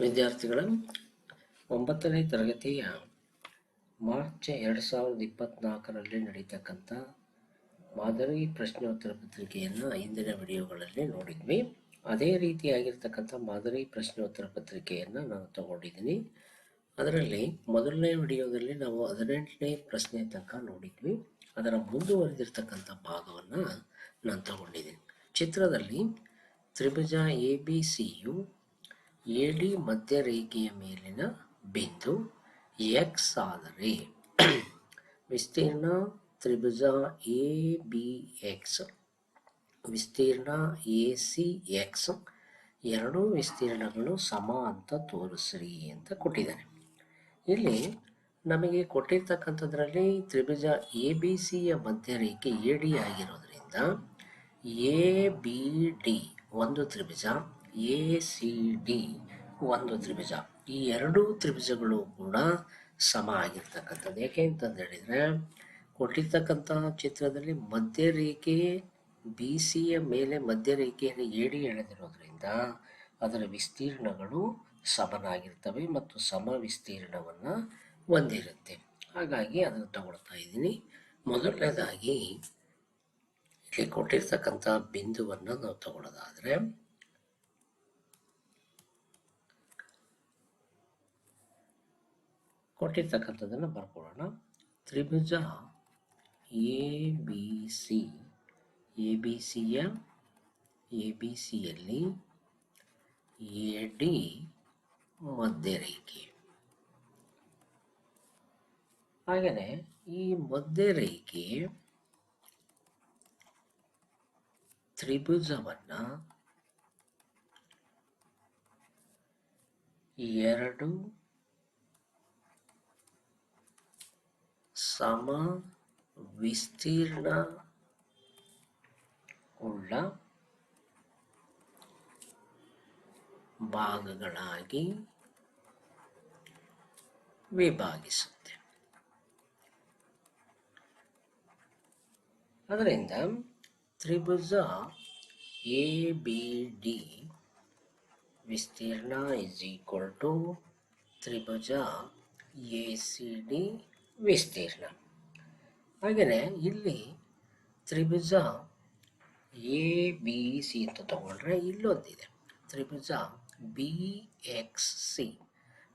ವಿದ್ಯಾರ್ಥಿಗಳ ಒಂಬತ್ತನೇ ತರಗತಿಯ ಮಾರ್ಚ್ ಎರಡು ಸಾವಿರದ ಇಪ್ಪತ್ತ್ನಾಲ್ಕರಲ್ಲಿ ನಡೀತಕ್ಕಂಥ ಮಾದರಿ ಪ್ರಶ್ನೋತ್ತರ ಪತ್ರಿಕೆಯನ್ನು ಹಿಂದಿನ ವಿಡಿಯೋಗಳಲ್ಲಿ ನೋಡಿದ್ವಿ. ಅದೇ ರೀತಿಯಾಗಿರ್ತಕ್ಕಂಥ ಮಾದರಿ ಪ್ರಶ್ನೋತ್ತರ ಪತ್ರಿಕೆಯನ್ನು ನಾನು ತಗೊಂಡಿದ್ದೀನಿ. ಅದರಲ್ಲಿ ಮೊದಲನೇ ವಿಡಿಯೋದಲ್ಲಿ ನಾವು ಹದಿನೆಂಟನೇ ಪ್ರಶ್ನೆ ತನಕ ನೋಡಿದ್ವಿ. ಅದರ ಮುಂದುವರೆದಿರ್ತಕ್ಕಂಥ ಭಾಗವನ್ನು ನಾನು ತಗೊಂಡಿದ್ದೀನಿ. ಚಿತ್ರದಲ್ಲಿ ತ್ರಿಭುಜ ಎ ಬಿ ಸಿಯು ಎ ಡಿ ಮಧ್ಯರೇಖೆಯ ಮೇಲಿನ ಬಿಂದು ಎಕ್ಸ್ ಆದರೆ ವಿಸ್ತೀರ್ಣ ತ್ರಿಭುಜ ಎ ಬಿ ಎಕ್ಸ್ ವಿಸ್ತೀರ್ಣ ಎ ಸಿ ಎಕ್ಸ್ ಎರಡೂ ವಿಸ್ತೀರ್ಣಗಳು ಸಮ ಅಂತ ತೋರಿಸ್ರಿ ಅಂತ ಕೊಟ್ಟಿದ್ದಾರೆ ಇಲ್ಲಿ ನಮಗೆ ಕೊಟ್ಟಿರ್ತಕ್ಕಂಥದ್ರಲ್ಲಿ ತ್ರಿಭುಜ ಎ ಬಿ ಸಿಯ ಮಧ್ಯರೇಖೆ ಎ ಡಿ ಆಗಿರೋದ್ರಿಂದ ಎ ಬಿ ಡಿ ಒಂದು ತ್ರಿಭುಜ ಎ ಸಿ ಡಿ ಒಂದು ತ್ರಿಭುಜ. ಈ ಎರಡೂ ತ್ರಿಭುಜಗಳು ಕೂಡ ಸಮ ಆಗಿರ್ತಕ್ಕಂಥದ್ದು. ಯಾಕೆ ಅಂತಂದು ಹೇಳಿದರೆ ಕೊಟ್ಟಿರ್ತಕ್ಕಂತಹ ಚಿತ್ರದಲ್ಲಿ ಮಧ್ಯರೇಖೆ ಬಿ ಸಿಯ ಮೇಲೆ ಮಧ್ಯರೇಖೆಯನ್ನು ಏಡಿ ಎಳೆದಿರೋದ್ರಿಂದ ಅದರ ವಿಸ್ತೀರ್ಣಗಳು ಸಮನಾಗಿರ್ತವೆ ಮತ್ತು ಸಮ ವಿಸ್ತೀರ್ಣವನ್ನು ಹೊಂದಿರುತ್ತೆ. ಹಾಗಾಗಿ ಅದನ್ನು ತಗೊಳ್ತಾ ಇದ್ದೀನಿ. ಮೊದಲನೇದಾಗಿ, ಇಲ್ಲಿ ಕೊಟ್ಟಿರ್ತಕ್ಕಂಥ ಬಿಂದುವನ್ನು ನಾವು ತಗೊಳ್ಳೋದಾದರೆ ಕೊಟ್ಟಿರ್ತಕ್ಕಂಥದ್ದನ್ನು ಬರ್ಕೊಳ್ಳೋಣ. ತ್ರಿಭುಜ A, B, C. A, B ಸಿಯ ಎ, ಬಿ ಸಿಯಲ್ಲಿ ಎ, ಡಿ ಮಧ್ಯರೇಖೆ. ಹಾಗೆಯೇ ಈ ಮಧ್ಯರೇಖೆ ತ್ರಿಭುಜವನ್ನು ಎರಡು ಸಮ ವಿಸ್ತೀರ್ಣ ಉಳ್ಳ ಭಾಗಗಳಾಗಿ ವಿಭಾಗಿಸುತ್ತೆ. ಅದರಿಂದ ತ್ರಿಭುಜ ಎ, ಬಿ, ಡಿ ವಿಸ್ತೀರ್ಣ ಇಸ್ ಈಕ್ವಲ್ ಟು ತ್ರಿಭುಜ ಎ, ಸಿ, ಡಿ ವಿಸ್ತೀರ್ಣ. ಹಾಗೆಯೇ ಇಲ್ಲಿ ತ್ರಿಭುಜ ಎ ಬಿ ಸಿ ಅಂತ ತಗೊಂಡ್ರೆ ಇಲ್ಲೊಂದಿದೆ. ತ್ರಿಭುಜ ಬಿ ಎಕ್ಸ್ ಸಿ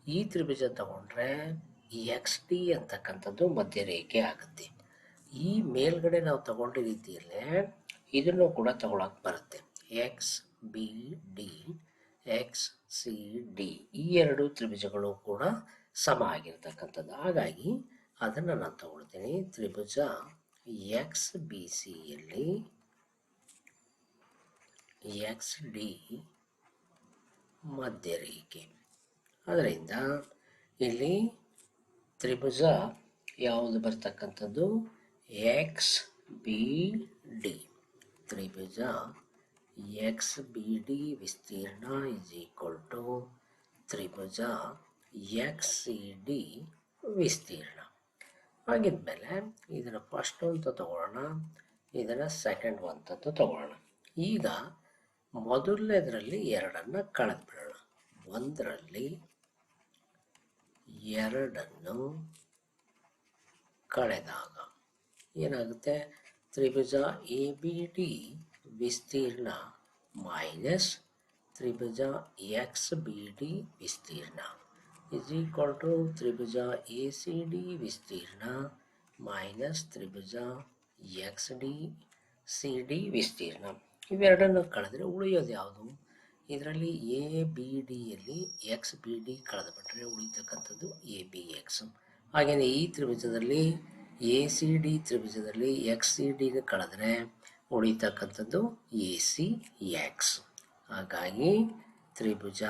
ಈ ತ್ರಿಭುಜ ತಗೊಂಡ್ರೆ ಎಕ್ಸ್ ಡಿ ಅಂತಕ್ಕಂಥದ್ದು ಮಧ್ಯರೇಖೆ ಆಗುತ್ತೆ. ಈ ಮೇಲ್ಗಡೆ ನಾವು ತಗೊಂಡ ಇದನ್ನು ಕೂಡ ತಗೊಳಕ್ ಬರುತ್ತೆ. X B D X C D ಈ ಎರಡು ತ್ರಿಭುಜಗಳು ಕೂಡ ಸಮ ಆಗಿರ್ತಕ್ಕಂಥದ್ದು. ಹಾಗಾಗಿ ಅದನ್ನು ನಾನು ತಗೊಳ್ತೀನಿ. ತ್ರಿಭುಜ ಎಕ್ಸ್ ಬಿ ಸಿಯಲ್ಲಿ ಎಕ್ಸ್ ಡಿ ಮಧ್ಯರೇಖೆ. ಅದರಿಂದ ಇಲ್ಲಿ ತ್ರಿಭುಜ ಯಾವುದು ಬರ್ತಕ್ಕಂಥದ್ದು? ಎಕ್ಸ್ ಬಿ ಡಿ ತ್ರಿಭುಜ ಎಕ್ಸ್ ಬಿ ಡಿ ವಿಸ್ತೀರ್ಣ ಇಸ್ ಈಕ್ವಲ್ ಟು ತ್ರಿಭುಜ ಎಕ್ಸ್ ಸಿ ಡಿ ವಿಸ್ತೀರ್ಣ. ಹಾಗಿದ್ಮೇಲೆ ಇದನ್ನು ಫಸ್ಟ್ ಅಂತ ತಗೊಳ್ಳೋಣ ಇದನ್ನು ಸೆಕೆಂಡ್ ಅಂತ ತಗೊಳ್ಳೋಣ. ಈಗ ಮೊದಲನೇದರಲ್ಲಿ ಎರಡನ್ನು ಕಳೆದ್ಬಿಡೋಣ. ಒಂದರಲ್ಲಿ ಎರಡನ್ನು ಕಳೆದಾಗ ಏನಾಗುತ್ತೆ? ತ್ರಿಭುಜ ಎ ಬಿ ಡಿ ವಿಸ್ತೀರ್ಣ ಮೈನಸ್ ತ್ರಿಭುಜ ಎಕ್ಸ್ ಬಿ ಡಿ ವಿಸ್ತೀರ್ಣ. ಇಸ್ equal ಟು ತ್ರಿಭುಜ ಎ ಸಿ ಡಿ ವಿಸ್ತೀರ್ಣ ಮೈನಸ್ ತ್ರಿಭುಜ ಎಕ್ಸ್ ಡಿ ಸಿ ಡಿ ವಿಸ್ತೀರ್ಣ. ಇವೆರಡನ್ನು ಕಳೆದ್ರೆ ಉಳಿಯೋದು ಯಾವುದು? ಇದರಲ್ಲಿ ಎ ಬಿ ಡಿಯಲ್ಲಿ ಎಕ್ಸ್ ಬಿ ಡಿ ಕಳೆದುಬಿಟ್ರೆ ಉಳಿತಕ್ಕಂಥದ್ದು ಎ ಬಿ ಎಕ್ಸ್ ಹಾಗೆಯೇ ಈ ತ್ರಿಭುಜದಲ್ಲಿ ಎ ಸಿ ಡಿ ತ್ರಿಭುಜದಲ್ಲಿ ಎಕ್ಸ್ ಸಿ ಡಿಗೆ ಕಳೆದ್ರೆ ಉಳಿತಕ್ಕಂಥದ್ದು ಎ ಸಿ ಎಕ್ಸ್ ಹಾಗಾಗಿ ತ್ರಿಭುಜ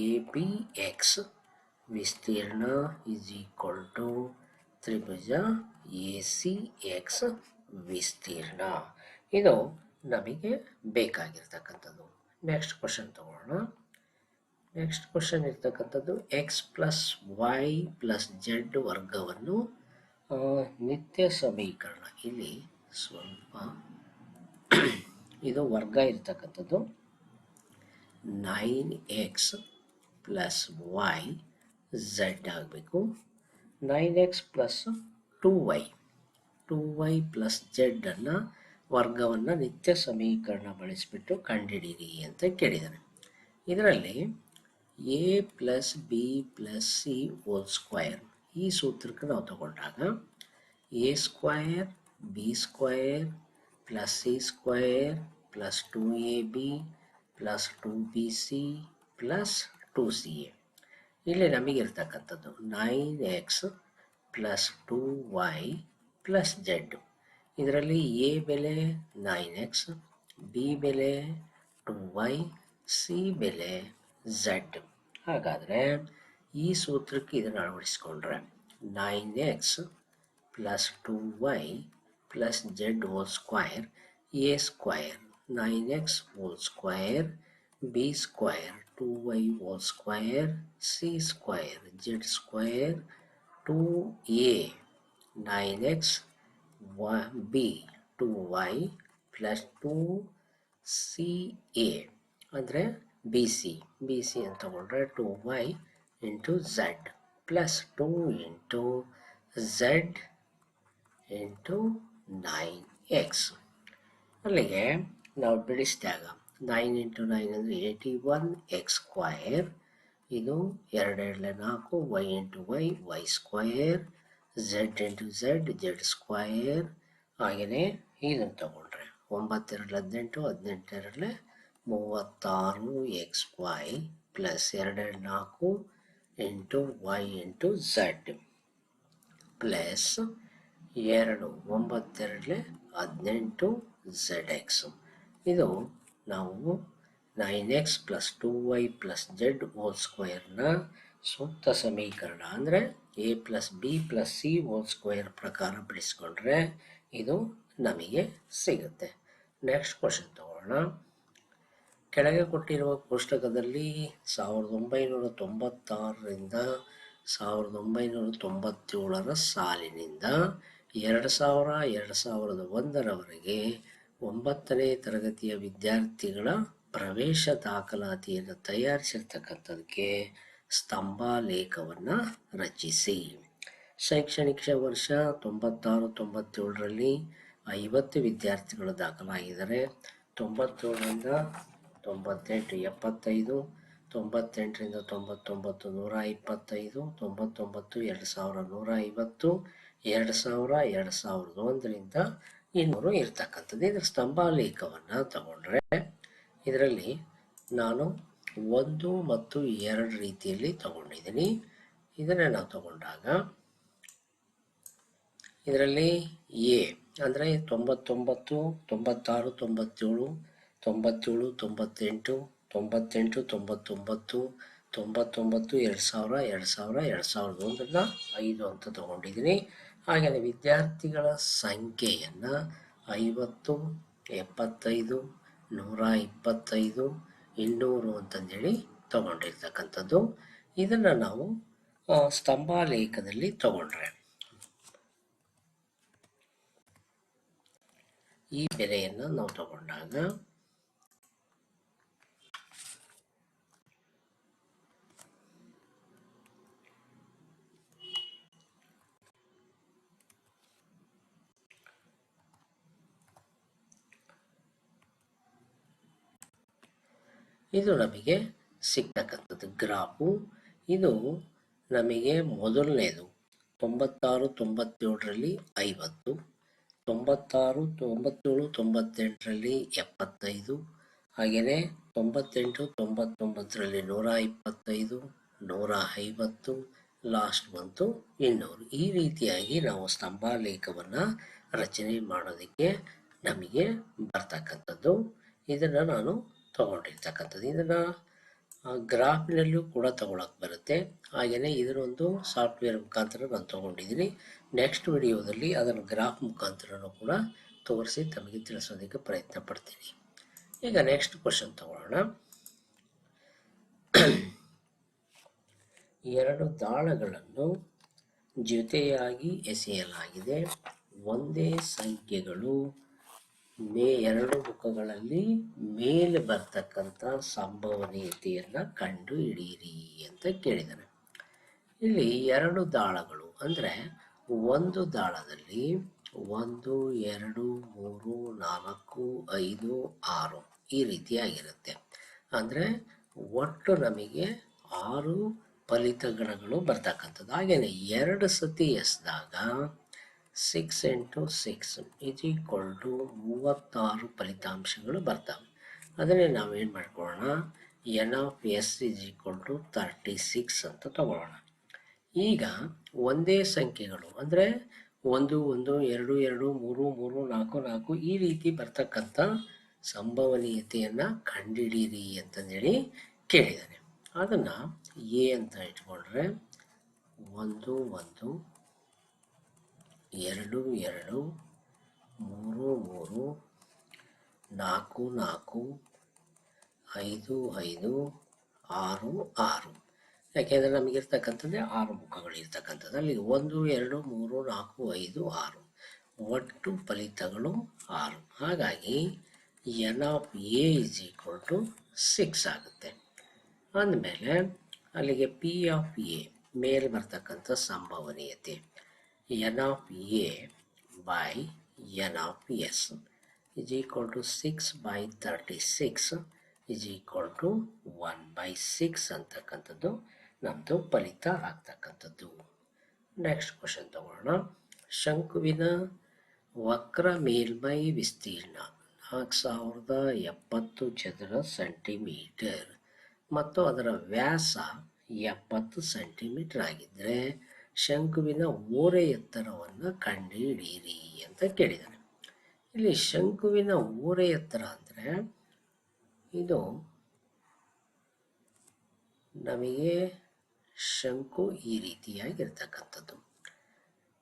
ಎ ಬಿ ಎಕ್ಸ್ ವಿಸ್ತೀರ್ಣ ಇಸ್ ಈಕ್ವಲ್ ಟು ತ್ರಿಭುಜ ಎ ಸಿ ಎಕ್ಸ್ ವಿಸ್ತೀರ್ಣ. ಇದು ನಮಗೆ ಬೇಕಾಗಿರ್ತಕ್ಕಂಥದ್ದು. ನೆಕ್ಸ್ಟ್ ಕ್ವಶನ್ ತಗೊಳ್ಳೋಣ ನೆಕ್ಸ್ಟ್ ಕ್ವಶನ್ ಇರ್ತಕ್ಕಂಥದ್ದು X plus Y plus Z ವರ್ಗವನ್ನು ನಿತ್ಯ ಸಮೀಕರಣ. ಇಲ್ಲಿ ಸ್ವಲ್ಪ ಇದು ವರ್ಗ ಇರ್ತಕ್ಕಂಥದ್ದು. Nine X plus Y Z ಆಗಬೇಕು. Nine X plus two Y two Y plus ಜೆಡ್ಡನ್ನು ವರ್ಗವನ್ನು ನಿತ್ಯ ಸಮೀಕರಣ ಬಳಸಿಬಿಟ್ಟು ಕಂಡುಹಿಡೀರಿ ಅಂತ ಕೇಳಿದ್ದಾನೆ ಇದರಲ್ಲಿ A plus B plus C whole square ಈ ಸೂತ್ರಕ್ಕೆ ನಾವು ತಗೊಂಡಾಗ A square B square plus C square plus two A B plus two B C plus two C A ಇಲ್ಲಿ ನಮಗಿರ್ತಕ್ಕಂಥದ್ದು nine X plus two Y plus Z ಇದರಲ್ಲಿ A ಬೆಲೆ nine X B ಬೆಲೆ two Y C ಬೆಲೆ Z ಹಾಗಾದರೆ ಈ ಸೂತ್ರಕ್ಕೆ ಇದನ್ನು ಅಳವಡಿಸ್ಕೊಂಡ್ರೆ nine X plus two Y plus Z whole square A square nine X whole square B square 2y square c square z square 2a 9x b 2y plus 2ca ಅಂದ್ರೆ bc bc ಅಂತ ತಗೊಂಡ್ರೆ 2y into z plus 2 into z into 9x ಅಲ್ಲಿಗೆ ನಾವು ಬಿಡಿಸಿದಾಗ nine into nine ಅಂದರೆ eighty one X square ಇದು ಎರಡೆರಡಲೆ ನಾಲ್ಕು Y into Y Y square Z into Z Z square ಹಾಗೆಯೇ ಇದನ್ನು ತಗೊಂಡ್ರೆ ಒಂಬತ್ತೆರಡು ಹದಿನೆಂಟು ಹದಿನೆಂಟೆರಡಲೆ ಮೂವತ್ತಾರು ಎಕ್ಸ್ ವೈ ಪ್ಲಸ್ ಎರಡೆರಡು ನಾಲ್ಕು into Y into Z plus ಎರಡು ಒಂಬತ್ತೆರಡಲೆ ಹದಿನೆಂಟು ಝೆಡ್ ಎಕ್ಸ್ ಇದು ನಾವು nine X plus two Y plus Z whole ಸ್ಕ್ವೇರ್ನ ಸೂಕ್ತ ಸಮೀಕರಣ ಅಂದರೆ A plus B plus C whole square ಪ್ರಕಾರ ಬಿಡಿಸ್ಕೊಂಡ್ರೆ ಇದು ನಮಗೆ ಸಿಗುತ್ತೆ. ನೆಕ್ಸ್ಟ್ ಕ್ವಶನ್ ತಗೊಳ್ಳೋಣ. ಕೆಳಗೆ ಕೊಟ್ಟಿರುವ ಪುಸ್ತಕದಲ್ಲಿ ಸಾವಿರದ ಒಂಬೈನೂರ ತೊಂಬತ್ತಾರರಿಂದ ಸಾವಿರದ ಒಂಬೈನೂರ ತೊಂಬತ್ತೇಳರ ಸಾಲಿನಿಂದ ಎರಡು ಸಾವಿರ, ಎರಡು ಸಾವಿರದ ಒಂದರವರೆಗೆ ಒಂಬತ್ತನೇ ತರಗತಿಯ ವಿದ್ಯಾರ್ಥಿಗಳ ಪ್ರವೇಶ ದಾಖಲಾತಿಯನ್ನು ತಯಾರಿಸಿರ್ತಕ್ಕಂಥದಕ್ಕೆ ಸ್ತಂಭಾಲೇಖವನ್ನು ರಚಿಸಿ. ಶೈಕ್ಷಣಿಕ ವರ್ಷ ತೊಂಬತ್ತಾರು, ತೊಂಬತ್ತೇಳರಲ್ಲಿ ಐವತ್ತು ವಿದ್ಯಾರ್ಥಿಗಳು ದಾಖಲಾಗಿದ್ದಾರೆ. ತೊಂಬತ್ತೇಳರಿಂದ ತೊಂಬತ್ತೆಂಟು, ಎಪ್ಪತ್ತೈದು, ತೊಂಬತ್ತೆಂಟರಿಂದ ತೊಂಬತ್ತೊಂಬತ್ತು, ನೂರ ಇಪ್ಪತ್ತೈದು, ತೊಂಬತ್ತೊಂಬತ್ತು, ಎರಡು ಸಾವಿರ ನೂರ ಐವತ್ತು, ಎರಡು ಸಾವಿರ, ಎರಡು ಸಾವಿರದ ಒಂದರಿಂದ ಇನ್ನೂರು ಇರ್ತಕ್ಕಂಥದ್ದು ಇದು ಸ್ತಂಭಾಲೇಖವನ್ನು ತಗೊಂಡ್ರೆ ಇದರಲ್ಲಿ ನಾನು ಒಂದು ಮತ್ತು ಎರಡು ರೀತಿಯಲ್ಲಿ ತಗೊಂಡಿದ್ದೀನಿ. ಇದನ್ನು ನಾವು ತಗೊಂಡಾಗ ಇದರಲ್ಲಿ ಎ ಅಂದರೆ ತೊಂಬತ್ತೊಂಬತ್ತು, ತೊಂಬತ್ತಾರು, ತೊಂಬತ್ತೇಳು ತೊಂಬತ್ತೇಳು, ತೊಂಬತ್ತೆಂಟು ತೊಂಬತ್ತೆಂಟು, ತೊಂಬತ್ತೊಂಬತ್ತು ತೊಂಬತ್ತೊಂಬತ್ತು, ಎರಡು ಸಾವಿರ ಎರಡು ಸಾವಿರ, ಎರಡು ಸಾವಿರದ ಒಂದರಿಂದ ಐದು ಅಂತ ತಗೊಂಡಿದ್ದೀನಿ. ಹಾಗೆಯೇ ವಿದ್ಯಾರ್ಥಿಗಳ ಸಂಖ್ಯೆಯನ್ನು ಐವತ್ತು, ಎಪ್ಪತ್ತೈದು, ನೂರ ಇಪ್ಪತ್ತೈದು, ಇನ್ನೂರು ಅಂತಂದೇಳಿ ತಗೊಂಡಿರ್ತಕ್ಕಂಥದ್ದು. ಇದನ್ನು ನಾವು ಸ್ತಂಭಾಲೇಖದಲ್ಲಿ ತಗೊಂಡ್ರೆ. ಈ ಬೆಲೆಯನ್ನು ನಾವು ತಗೊಂಡಾಗ ಇದು ನಮಗೆ ಸಿಗ್ತಕ್ಕಂಥದ್ದು ಗ್ರಾಫು ಇದು ನಮಗೆ ಮೊದಲನೇದು. ತೊಂಬತ್ತಾರು ತೊಂಬತ್ತೇಳರಲ್ಲಿ ಐವತ್ತು, ತೊಂಬತ್ತಾರು ತೊಂಬತ್ತೇಳು ತೊಂಬತ್ತೆಂಟರಲ್ಲಿ ಎಪ್ಪತ್ತೈದು, ಹಾಗೆಯೇ ತೊಂಬತ್ತೆಂಟು ತೊಂಬತ್ತೊಂಬತ್ತರಲ್ಲಿ ನೂರ ಇಪ್ಪತ್ತೈದು, ನೂರ ಐವತ್ತು, ಲಾಸ್ಟ್ ಬಂತು ಇನ್ನೂರು. ಈ ರೀತಿಯಾಗಿ ನಾವು ಸ್ತಂಭಾಲೇಖವನ್ನು ರಚನೆ ಮಾಡೋದಕ್ಕೆ ನಮಗೆ ಬರ್ತಕ್ಕಂಥದ್ದು. ಇದನ್ನು ನಾನು ತಗೊಂಡಿರ್ತಕ್ಕಂಥದ್ದು. ಇದನ್ನು ಗ್ರಾಫ್ನಲ್ಲೂ ಕೂಡ ತೊಗೊಳಕ್ಕೆ ಬರುತ್ತೆ. ಹಾಗೆಯೇ ಇದನ್ನೊಂದು ಸಾಫ್ಟ್ವೇರ್ ಮುಖಾಂತರ ನಾನು ತೊಗೊಂಡಿದ್ದೀನಿ. ನೆಕ್ಸ್ಟ್ ವಿಡಿಯೋದಲ್ಲಿ ಅದನ್ನು ಗ್ರಾಫ್ ಮುಖಾಂತರನೂ ಕೂಡ ತೋರಿಸಿ ತಮಗೆ ತಿಳಿಸೋದಕ್ಕೆ ಪ್ರಯತ್ನ ಪಡ್ತೀನಿ. ಈಗ ನೆಕ್ಸ್ಟ್ ಕ್ವಶನ್ ತಗೊಳ್ಳೋಣ. ಎರಡು ದಾಳಗಳನ್ನು ಜೊತೆಯಾಗಿ ಎಸೆಯಲಾಗಿದೆ. ಒಂದೇ ಸಂಖ್ಯೆಗಳು ಮೇ ಎರಡು ಮುಖಗಳಲ್ಲಿ ಮೇಲೆ ಬರ್ತಕ್ಕಂಥ ಸಂಭವನೀಯತೆಯನ್ನು ಕಂಡು ಹಿಡಿಯಿರಿ ಅಂತ ಕೇಳಿದ್ದಾರೆ. ಇಲ್ಲಿ ಎರಡು ದಾಳಗಳು, ಅಂದರೆ ಒಂದು ದಾಳದಲ್ಲಿ ಒಂದು, ಎರಡು, ಮೂರು, ನಾಲ್ಕು, ಐದು, ಆರು ಈ ರೀತಿಯಾಗಿರುತ್ತೆ. ಅಂದರೆ ಒಟ್ಟು ನಮಗೆ ಆರು ಫಲಿತಗಣಗಳು ಬರ್ತಕ್ಕಂಥದ್ದು. ಹಾಗೆಯೇ ಎರಡು ಸತಿ ಎಸ್ದಾಗ six into six is equal to ಮೂವತ್ತಾರು ಫಲಿತಾಂಶಗಳು ಬರ್ತವೆ. ಅದನ್ನೇ ನಾವೇನು ಮಾಡ್ಕೊಳ್ಳೋಣ? N of S is equal to thirty six ಅಂತ ತಗೊಳ್ಳೋಣ. ಈಗ ಒಂದೇ ಸಂಖ್ಯೆಗಳು, ಅಂದರೆ ಒಂದು ಒಂದು, ಎರಡು ಎರಡು, ಮೂರು ಮೂರು, ನಾಲ್ಕು ನಾಲ್ಕು ಈ ರೀತಿ ಬರ್ತಕ್ಕಂಥ ಸಂಭವನೀಯತೆಯನ್ನು ಕಂಡುಹಿಡೀರಿ ಅಂತಂದೇಳಿ ಕೇಳಿದ್ದಾನೆ ಅದನ್ನು ಎ ಅಂತ ಇಟ್ಕೊಂಡ್ರೆ ಒಂದು ಒಂದು ಎರಡು ಎರಡು, ಮೂರು ಮೂರು, ನಾಲ್ಕು ನಾಲ್ಕು, ಐದು ಐದು, ಆರು ಆರು. ಯಾಕೆಂದರೆ ನಮಗಿರ್ತಕ್ಕಂಥದ್ದೇ ಆರು ಮುಖಗಳು ಇರ್ತಕ್ಕಂಥದ್ದು ಅಲ್ಲಿ ಒಂದು, ಎರಡು, ಮೂರು, ನಾಲ್ಕು, ಐದು, ಆರು. ಒಟ್ಟು ಫಲಿತಗಳು ಆರು. ಹಾಗಾಗಿ N of A is equal to six ಆಗುತ್ತೆ. ಅಂದಮೇಲೆ ಅಲ್ಲಿಗೆ ಪಿ ಆಫ್ ಎ ಮೇಲೆ ಬರ್ತಕ್ಕಂಥ ಸಂಭವನೀಯತೆ. Of A by N of S is equal to six by thirty six is equal to one by six ಅಂತಕ್ಕಂಥದ್ದು ನಮ್ಮದು ಫಲಿತ ಆಗ್ತಕ್ಕಂಥದ್ದು. ನೆಕ್ಸ್ಟ್ ಕ್ವಶನ್ ತಗೊಳ್ಳೋಣ ಶಂಕುವಿನ ವಕ್ರ ಮೇಲ್ಮೈ ವಿಸ್ತೀರ್ಣ ನಾಲ್ಕು ಸಾವಿರದ ಎಪ್ಪತ್ತು ಚದರ ಸೆಂಟಿಮೀಟರ್ ಮತ್ತು ಅದರ ವ್ಯಾಸ ಎಪ್ಪತ್ತು ಸೆಂಟಿಮೀಟರ್ ಆಗಿದ್ದರೆ ಶಂಕುವಿನ ಓರೆ ಎತ್ತರವನ್ನು ಕಂಡುಹಿಡಿಯಿರಿ ಅಂತ ಕೇಳಿದ್ದಾನೆ ಇಲ್ಲಿ ಶಂಕುವಿನ ಓರೆ ಎತ್ತರ ಅಂದರೆ ಇದು ನಮಗೆ ಶಂಕು ಈ ರೀತಿಯಾಗಿರ್ತಕ್ಕಂಥದ್ದು.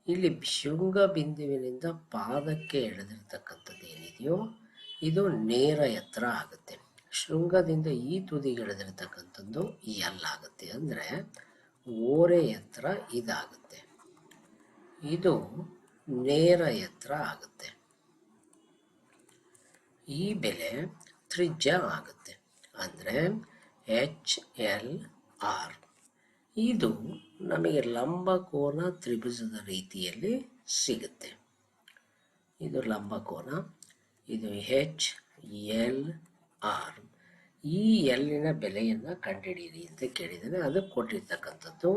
ಇಲ್ಲಿ ಶೃಂಗ ಬಿಂದುವಿನಿಂದ ಪಾದಕ್ಕೆ ಎಳೆದಿರ್ತಕ್ಕಂಥದ್ದು ಏನಿದೆಯೋ ಇದು ನೇರ ಎತ್ತರ ಆಗುತ್ತೆ. ಶೃಂಗದಿಂದ ಈ ತುದಿಗೆ ಎಳೆದಿರ್ತಕ್ಕಂಥದ್ದು ಎಲ್ ಆಗುತ್ತೆ ಅಂದರೆ ಓರೆ ಎತ್ತರ ಇದಾಗುತ್ತೆ. ಇದು ನೇರ ಎತ್ತರ ಆಗುತ್ತೆ. ಈ ಬೆಲೆ ತ್ರಿಜ್ಯ ಆಗುತ್ತೆ. ಅಂದರೆ ಎಚ್ ಎಲ್ ಆರ್. ಇದು ನಮಗೆ ಲಂಬಕೋನ ತ್ರಿಭುಜದ ರೀತಿಯಲ್ಲಿ ಸಿಗುತ್ತೆ. ಇದು ಲಂಬಕೋನ ಇದು ಹೆಚ್ ಎಲ್ ಆರ್. ಈ ಎಲ್ಲಿನ ಬೆಲೆಯನ್ನು ಕಂಡುಹಿಡಿಯಿರಿ ಅಂತ ಕೇಳಿದರೆ ಅದು ಕೊಟ್ಟಿರ್ತಕ್ಕಂಥದ್ದು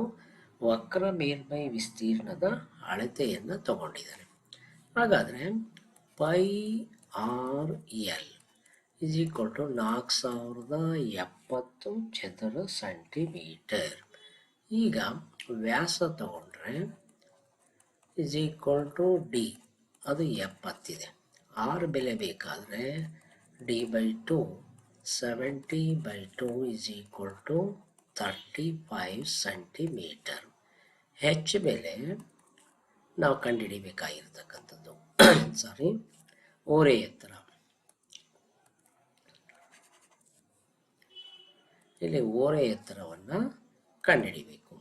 ವಕ್ರ ಮೇಲ್ಮೈ ವಿಸ್ತೀರ್ಣದ ಅಳತೆಯನ್ನು ತಗೊಂಡಿದ್ದಾರೆ. ಹಾಗಾದರೆ pi R L is equal to ನಾಲ್ಕು ಸಾವಿರದ ಎಪ್ಪತ್ತು ಚದರ ಸೆಂಟಿಮೀಟರ್. ಈಗ ವ್ಯಾಸ ತಗೊಂಡ್ರೆ ಇಸ್ ಈಕ್ವಲ್ ಟು ಡಿ ಅದು ಎಪ್ಪತ್ತಿದೆ. ಆರು ಬೆಲೆ ಬೇಕಾದರೆ D by two seventy by two is equal to thirty five centimetre H ಬೆಲೆ ನಾವು ಕಂಡುಹಿಡಿಬೇಕಾಗಿರ್ತಕ್ಕಂಥದ್ದು. ಸಾರಿ ಓರೆ ಎತ್ತರ. ಇಲ್ಲಿ ಓರೆ ಎತ್ತರವನ್ನು ಕಂಡುಹಿಡಿಬೇಕು.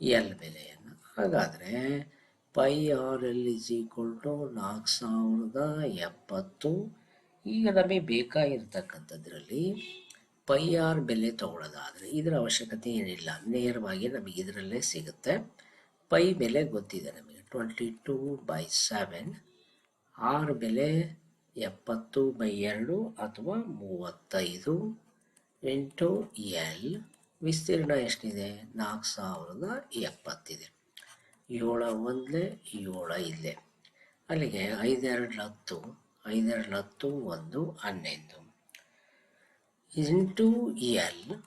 ಎಲ್ ಬೆಲೆಯನ್ನು. ಹಾಗಾದರೆ pi R L is equal ನಾಲ್ಕು ಸಾವಿರದ ಎಪ್ಪತ್ತು ಈಗ ನಮಗೆ ಬೇಕಾಗಿರ್ತಕ್ಕಂಥದ್ರಲ್ಲಿ ಪೈ ಆರ್ ಬೆಲೆ ತಗೊಳ್ಳೋದಾದರೆ ಇದರ ಅವಶ್ಯಕತೆ ಏನಿಲ್ಲ. ನೇರವಾಗಿ ನಮಗೆ ಇದರಲ್ಲೇ ಸಿಗುತ್ತೆ. ಪೈ ಬೆಲೆ ಗೊತ್ತಿದೆ ನಮಗೆ. Twenty two by seven. R ಬೆಲೆ ಎಪ್ಪತ್ತು ಬೈ ಎರಡು ಅಥವಾ ಮೂವತ್ತೈದು. ಎಂಟು ಎಲ್. ವಿಸ್ತೀರ್ಣ ಎಷ್ಟಿದೆ? ನಾಲ್ಕು ಸಾವಿರದ ಎಪ್ಪತ್ತಿದೆ. ಏಳು ಒಂದಲೇ ಏಳು ಇಲ್ಲೇ ಅಲ್ಲಿಗೆ ಐದೆರಡು ಹತ್ತು ಐದೆರಡು ಹತ್ತು, ಒಂದು ಹನ್ನೊಂದು ಇಂಟು ಎಲ್,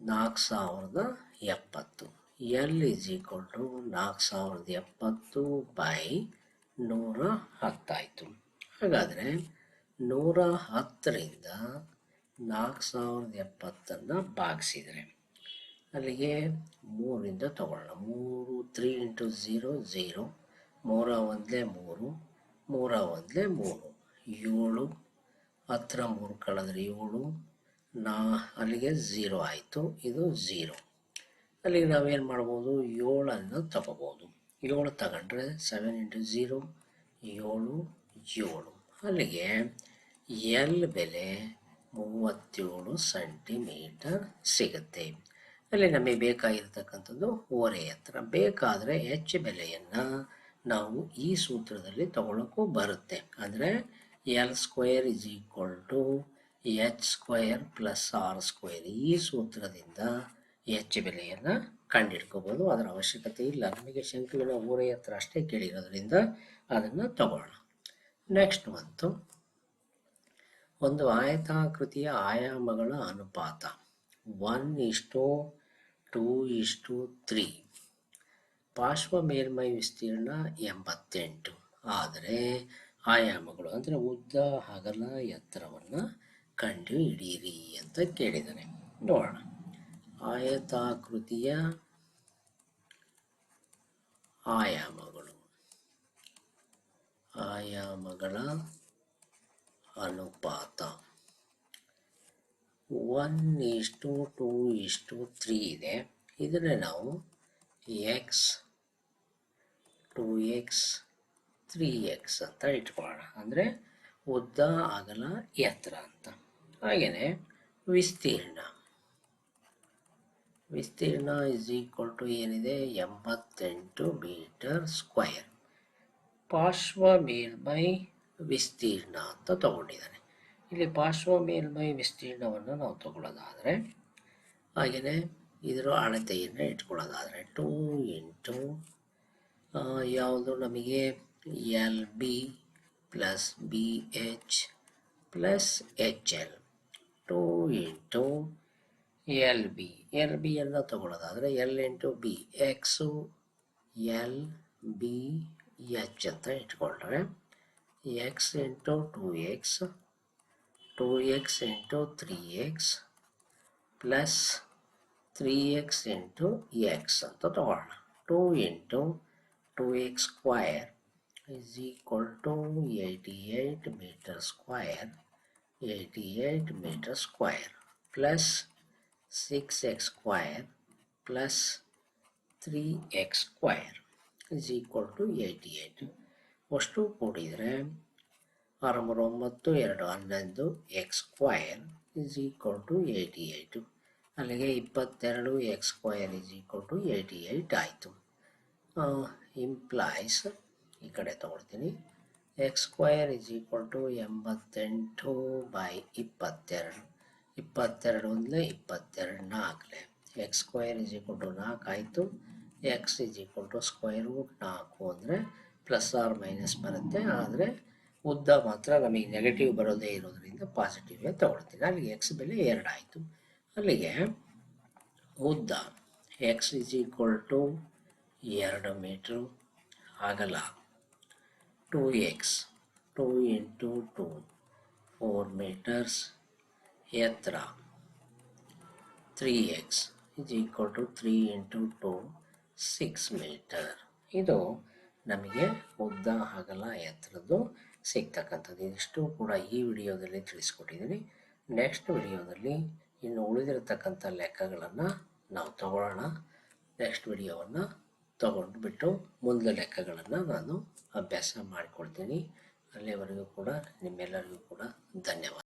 ನಾಲ್ಕು ಸಾವಿರದ ಎಪ್ಪತ್ತು. ಎಲ್ ಇಸ್ ಈಕ್ವಲ್ ಟು ನಾಲ್ಕು ಸಾವಿರದ ಎಪ್ಪತ್ತು ಬೈ ನೂರ ಹತ್ತಾಯಿತು. ಹಾಗಾದರೆ ನೂರ ಹತ್ತರಿಂದ ನಾಲ್ಕು ಸಾವಿರದ ಎಪ್ಪತ್ತನ್ನು ಭಾಗಿಸಿದರೆ ಅಲ್ಲಿಗೆ ಮೂರಿಂದ ತಗೊಳ್ಳೋಣ. ಮೂರು, ತ್ರೀ ಇಂಟು ಝೀರೋ ಝೀರೋ ಮೂರ ಒಂದಲೇ ಮೂರು, ಮೂರ ಒಂದಲೇ ಮೂರು. ಏಳು, ಹತ್ರ ಮೂರು ಕಳೆದ್ರೆ ಏಳು, ನಾ ಅಲ್ಲಿಗೆ ಝೀರೋ ಆಯಿತು, ಇದು ಝೀರೋ ಅಲ್ಲಿಗೆ ನಾವೇನು ಮಾಡ್ಬೋದು? ಏಳನ್ನು ತಗೋಬೋದು. ಏಳು ತಗೊಂಡ್ರೆ ಸೆವೆನ್ ಇಂಟು ಝೀರೋ ಏಳು ಏಳು. ಅಲ್ಲಿಗೆ ಎಲ್ ಬೆಲೆ ಮೂವತ್ತೇಳು ಸೆಂಟಿಮೀಟರ್ ಸಿಗುತ್ತೆ. ಅಲ್ಲಿ ನಮಗೆ ಬೇಕಾಗಿರ್ತಕ್ಕಂಥದ್ದು ಓರೆ ಹತ್ರ. ಬೇಕಾದರೆ ಹೆಚ್ಚು ಬೆಲೆಯನ್ನು ನಾವು ಈ ಸೂತ್ರದಲ್ಲಿ ತಗೊಳ್ಳೋಕ್ಕೂ ಬರುತ್ತೆ. ಅಂದರೆ L square is equal to H square plus R square ಈ ಸೂತ್ರದಿಂದ ಎಚ್ ಬೆಲೆಯನ್ನು ಕಂಡುಹಿಡ್ಕೋಬೋದು ಅದರ ಅವಶ್ಯಕತೆ ಇಲ್ಲ. ನಮಗೆ ಶಂಕುವಿನ ಊರ ಹತ್ರ ಅಷ್ಟೇ ಕೇಳಿರೋದ್ರಿಂದ ಅದನ್ನು ತಗೊಳ್ಳೋಣ. ನೆಕ್ಸ್ಟ್ ಬಂತು. ಒಂದು ಆಯತಾಕೃತಿಯ ಆಯಾಮಗಳ ಅನುಪಾತ. ಒನ್ ಇಷ್ಟು ಟೂ ಇಷ್ಟು ತ್ರೀ ಪಾರ್ಶ್ವ ಮೇಲ್ಮೈ ವಿಸ್ತೀರ್ಣ ಎಂಬತ್ತೆಂಟು. ಆದರೆ ಆಯಾಮಗಳು ಅಂದರೆ ಉದ್ದ ಹಗಲ ಎತ್ತರವನ್ನು ಕಂಡು ಹಿಡಿಯಿರಿ ಅಂತ ಕೇಳಿದ್ದಾರೆ ನೋಡೋಣ. ಆಯತಾಕೃತಿಯ ಆಯಾಮಗಳು. ಆಯಾಮಗಳ ಅನುಪಾತ. ಒನ್ ಇಷ್ಟು ಟೂ ಇಷ್ಟು ತ್ರೀ ಇದೆ. ಇದನ್ನೇ ನಾವು X two X three X ಅಂತ ಇಟ್ಕೊಳ್ಳೋಣ ಅಂದರೆ ಉದ್ದ, ಅಗಲ ಎತ್ತರ ಅಂತ. ಹಾಗೆಯೇ ವಿಸ್ತೀರ್ಣ. ವಿಸ್ತೀರ್ಣ ಇಸ್ ಈಕ್ವಲ್ ಟು ಏನಿದೆ? ಎಂಬತ್ತೆಂಟು ಮೀಟರ್ ಸ್ಕ್ವಯರ್ ಪಾರ್ಶ್ವ ಮೇಲ್ಮೈ ವಿಸ್ತೀರ್ಣ ಅಂತ ತಗೊಂಡಿದ್ದಾನೆ. ಇಲ್ಲಿ ಪಾರ್ಶ್ವ ಮೇಲ್ಮೈ ವಿಸ್ತೀರ್ಣವನ್ನು ನಾವು ತಗೊಳ್ಳೋದಾದರೆ ಹಾಗೆಯೇ ಇದರ ಅಳತೆಯನ್ನು ಇಟ್ಕೊಳ್ಳೋದಾದರೆ ಟೂ ಇಂಟು ಯಾವುದು ನಮಗೆ L B plus B H plus H L two into L B L ಬಿಯನ್ನು ತಗೊಳ್ಳೋದಾದರೆ L into B X L B H ಅಂತ ಇಟ್ಕೊಂಡ್ರೆ X into two X two X into three X plus three X into X ಅಂತ ತಗೊಳ್ಳೋಣ two into two X square is equal to 88 meter square 88 meter square plus 6x square plus 3x square is equal to 88 ಅಷ್ಟು ಕೂಡಿದರೆ ಆರು ಒಂಬತ್ತು ಎರಡು ಹನ್ನೊಂದು X square is equal to eighty eight ಅಲ್ಲಿಗೆ ಇಪ್ಪತ್ತೆರಡು X square is equal to eighty eight ಆಯಿತು implies ಈ ಕಡೆ ತಗೊಳ್ತೀನಿ. X square is equal to ಎಂಬತ್ತೆಂಟು ಬೈ ಇಪ್ಪತ್ತೆರಡು. ಇಪ್ಪತ್ತೆರಡು ಅಂದರೆ ಇಪ್ಪತ್ತೆರಡು ನಾಲ್ಕಲೆ X square is equal to ನಾಲ್ಕು ಆಯಿತು. X is equal to square root ನಾಲ್ಕು ಅಂದರೆ ಪ್ಲಸ್ ಆರ್ ಮೈನಸ್ ಬರುತ್ತೆ. ಆದರೆ ಉದ್ದ ಮಾತ್ರ ನಮಗೆ ನೆಗೆಟಿವ್ ಬರೋದೇ ಇರೋದ್ರಿಂದ ಪಾಸಿಟಿವೇ ತಗೊಳ್ತೀನಿ. ಅಲ್ಲಿಗೆ ಎಕ್ಸ್ ಬೆಲೆ ಎರಡು ಆಯಿತು. ಅಲ್ಲಿಗೆ ಉದ್ದ ಎಕ್ಸ್ ಇಸ್ ಈಕ್ವಲ್ ಟು ಎರಡು ಮೀಟ್ರು ಆಗಲ್ಲ. 2x 2 into 2 4 meters, Yatra. 3x is equal to 3 into 2 6 meter. ಇದು ನಮಗೆ ಉದ್ದ ಅಗಲ ಎತ್ತರದ್ದು ಸಿಗ್ತಕ್ಕಂಥದ್ದು ಇದಿಷ್ಟು ಕೂಡ ಈ ವಿಡಿಯೋದಲ್ಲಿ ತಿಳಿಸ್ಕೊಟ್ಟಿದ್ದೀನಿ ನೆಕ್ಸ್ಟ್ ವಿಡಿಯೋದಲ್ಲಿ ಇನ್ನು ಉಳಿದಿರತಕ್ಕಂಥ ಲೆಕ್ಕಗಳನ್ನು ನಾವು ತಗೊಳ್ಳೋಣ. ನೆಕ್ಸ್ಟ್ ವಿಡಿಯೋವನ್ನು ತಗೊಂಡ್ಬಿಟ್ಟು ಮುಂದಿನ ಲೆಕ್ಕಗಳನ್ನು ನಾನು ಅಭ್ಯಾಸ ಮಾಡಿಕೊಡ್ತೀನಿ ಅಲ್ಲಿವರೆಗೂ ಕೂಡ ನಿಮ್ಮೆಲ್ಲರಿಗೂ ಕೂಡ ಧನ್ಯವಾದ.